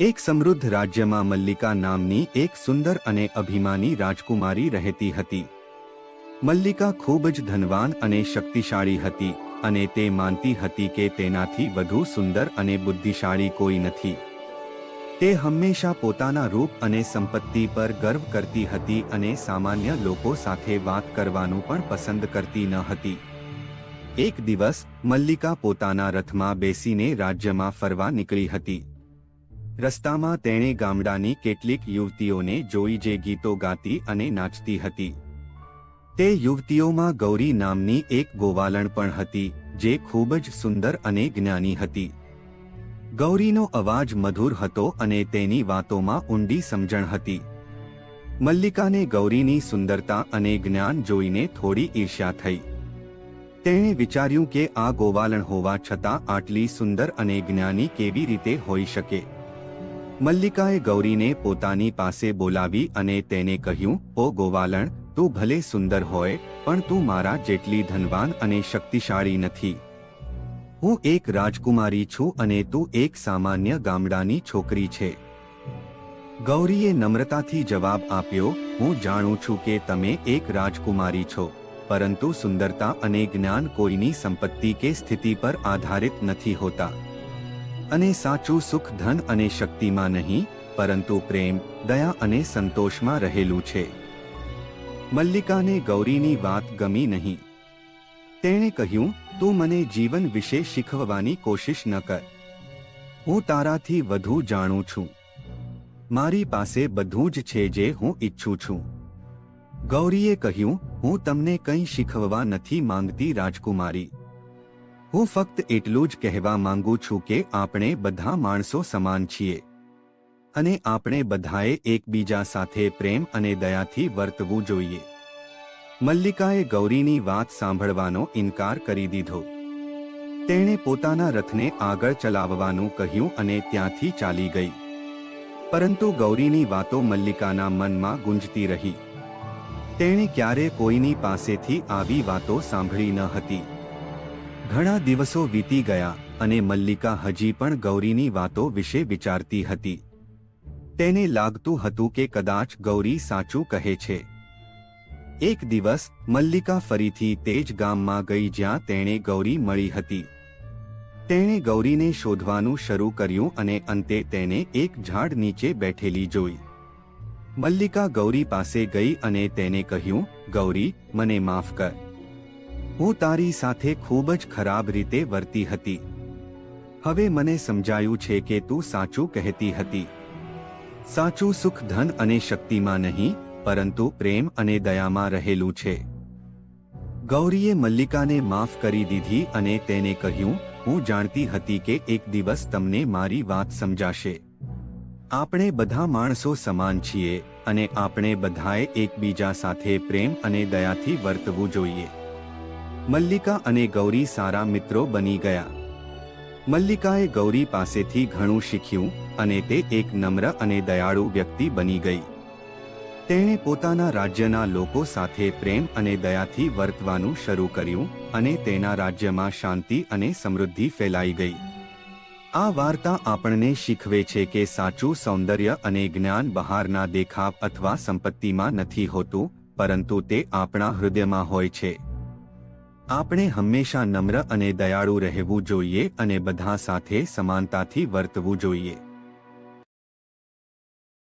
એક સમૃદ્ધ રાજ્યમાં મલ્લિકા નામની એક સુંદર અને અભિમાની રાજકુમારી રહેતી હતી. મલ્લિકા ખૂબ જ ધનવાન અને શક્તિશાળી હતી અને તે માનતી હતી કે તેનાથી વધુ સુંદર અને બુદ્ધિશાળી કોઈ નથી. તે હંમેશા પોતાના રૂપ અને સંપત્તિ પર ગર્વ કરતી હતી અને સામાન્ય લોકો સાથે વાત કરવાનું પણ પસંદ કરતી ન હતી. એક દિવસ, મલ્લિકા પોતાના રથમાં બેસીને રાજ્યમાં ફરવા નીકળી હતી. રસ્તામાં તેણે ગામડાની કેટલીક યુવતીઓને જોઈ જે ગીતો ગાતી અને નાચતી હતી. તે યુવતીઓમાં ગૌરી નામની એક ગોવાલણ પણ હતી, જે ખૂબ જ સુંદર અને જ્ઞાની હતી. ગૌરીનો અવાજ મધુર હતો અને તેની વાતોમાં ઊંડી સમજણ હતી. મલ્લિકાને ગૌરીની સુંદરતા અને જ્ઞાન જોઈને થોડી ઈર્ષ્યા થઈ. તેણે વિચાર્યું કે આ ગોવાલણ હોવા છતાં આટલી સુંદર અને જ્ઞાની કેવી રીતે હોઈ શકે? મલ્લિકાએ ગૌરીને પોતાની પાસે બોલાવી અને તેને કહ્યું, ઓ ગોવાલણ, તું ભલે સુંદર હોય, પણ તું મારા જેટલી ધનવાન અને શક્તિશાળી નથી. હું એક રાજકુમારી છું અને તું એક સામાન્ય ગામડાની છોકરી છે ગૌરીએ નમ્રતાથી જવાબ આપ્યો, હું જાણું છું કે તમે એક રાજકુમારી છો, પરંતુ સુંદરતા અને જ્ઞાન કોઈની સંપત્તિ કે સ્થિતિ પર આધારિત નથી હોતા. અને સાચું સુખ, ધન અને શક્તિમાં નહીં, પરંતુ પ્રેમ, દયા અને સંતોષમાં રહેલું છે. મલ્લિકાને ગૌરીની વાત ગમી નહીં. તેણે કહ્યું, તું મને જીવન વિશે શીખવવાની કોશિશ ન કર. હું તારાથી વધુ જાણું છું. મારી પાસે બધું જ છે જે હું ઈચ્છું છું. ગૌરીએ કહ્યું, હું તમને કંઈ શીખવવા નથી માંગતી, રાજકુમારી. હું ફક્ત એટલું જ કહેવા માંગુ છું કે આપણે બધા માણસો સમાન છીએ. અને આપણે બધાએ એકબીજા સાથે પ્રેમ અને દયાથી વર્તવું જોઈએ. મલ્લિકાએ ગૌરીની વાત સાંભળવાનો ઇનકાર કરી દીધો. તેણે પોતાના રથને આગળ ચલાવવાનું કહ્યું અને ત્યાંથી ચાલી ગઈ. પરંતુ ગૌરીની વાતો મલ્લિકાના મનમાં ગુંજતી રહી. તેણે ક્યારે કોઈની પાસેથી આવી વાતો સાંભળી ન હતી. ઘણા દિવસો વીતી ગયા અને મલ્લિકા હજી પણ ગૌરીની વાતો વિશે વિચારતી હતી. તેને લાગતું હતું કે કદાચ ગૌરી સાચું કહે છે. એક દિવસ, મલ્લિકા ફરીથી તે જ ગામમાં ગઈ જ્યાં તેણે ગૌરી મળી હતી. તેણે ગૌરીને શોધવાનું શરૂ કર્યું અને અંતે તેને એક ઝાડ નીચે બેઠેલી જોઈ. મલ્લિકા ગૌરી પાસે ગઈ અને તેને કહ્યું, ગૌરી, મને માફ કર. હું તારી સાથે ખૂબ જ ખરાબ રીતે વર્તી હતી. હવે મને સમજાયું છે કે તું સાચું કહેતી હતી. સાચું સુખ ધન અને શક્તિમાં નહીં, પરંતુ પ્રેમ અને દયામાં રહેલું છે. ગૌરીએ મલ્લિકાને માફ કરી દીધી અને તેને કહ્યું, હું જાણતી હતી કે એક દિવસ તમને મારી વાત સમજાશે. આપણે બધા માણસો સમાન છીએ અને આપણે બધાએ એકબીજા સાથે પ્રેમ અને દયાથી વર્તવું જોઈએ. મલ્લિકા અને ગૌરી સારા મિત્રો બની ગયા. મલ્લિકાએ ગૌરી પાસેથી ઘણું શીખ્યું અને તે એક નમ્ર અને દયાળુ વ્યક્તિ બની ગઈ. તેણે પોતાના રાજ્યના લોકો સાથે પ્રેમ અને દયાથી વર્તવાનું શરૂ કર્યું અને તેના રાજ્યમાં શાંતિ અને સમૃદ્ધિ ફેલાઈ ગઈ. આ વાર્તા આપણને શીખવે છે કે સાચું સૌંદર્ય અને જ્ઞાન બહારના દેખાવ અથવા સંપત્તિમાં નથી હોતું, પરંતુ તે આપણા હૃદયમાં હોય છે. આપણે હંમેશા નમ્ર અને દયાળુ રહેવું જોઈએ અને બધા સાથે સમાનતાથી વર્તવું જોઈએ.